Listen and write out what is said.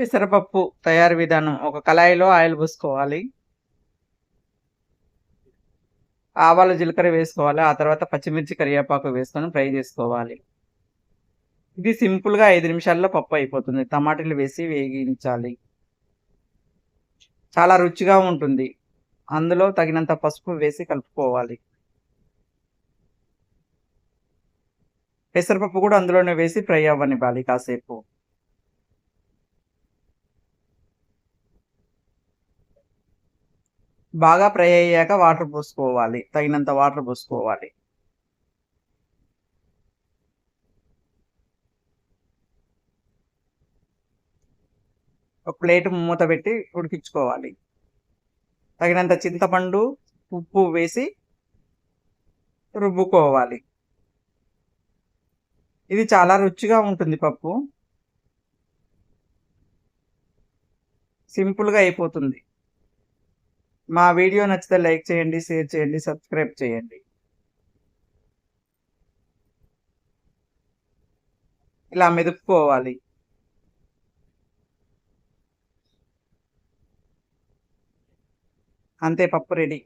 పెసరపప్పు తయారు విధానం ఒక కళాయిలో ఆయిల్ పోసుకోవాలి. ఆవాలు జీలకర్ర వేసుకోవాలి. ఆ తర్వాత పచ్చిమిర్చి కరివేపాకు వేసుకొని ఫ్రై చేసుకోవాలి. ఇది సింపుల్గా ఐదు నిమిషాల్లో పప్పు అయిపోతుంది. టమాటాలు వేసి వేగించాలి. చాలా రుచిగా ఉంటుంది. అందులో తగినంత పసుపు వేసి కలుపుకోవాలి. పెసరపప్పు కూడా అందులోనే వేసి ఫ్రై అవ్వనివ్వాలి కాసేపు. బాగా ఫ్రై అయ్యాక వాటర్ పోసుకోవాలి. తగినంత వాటర్ పోసుకోవాలి. ఒక ప్లేట్ మూత పెట్టి ఉడికించుకోవాలి. తగినంత చింతపండు ఉప్పు వేసి రుబ్బుకోవాలి. ఇది చాలా రుచిగా ఉంటుంది పప్పు. సింపుల్గా అయిపోతుంది. మా వీడియో నచ్చితే లైక్ చేయండి షేర్ చేయండి సబ్స్క్రైబ్ చేయండి. ఇలా మెదుపుకోవాలి. అంతే పప్పు రెడీ.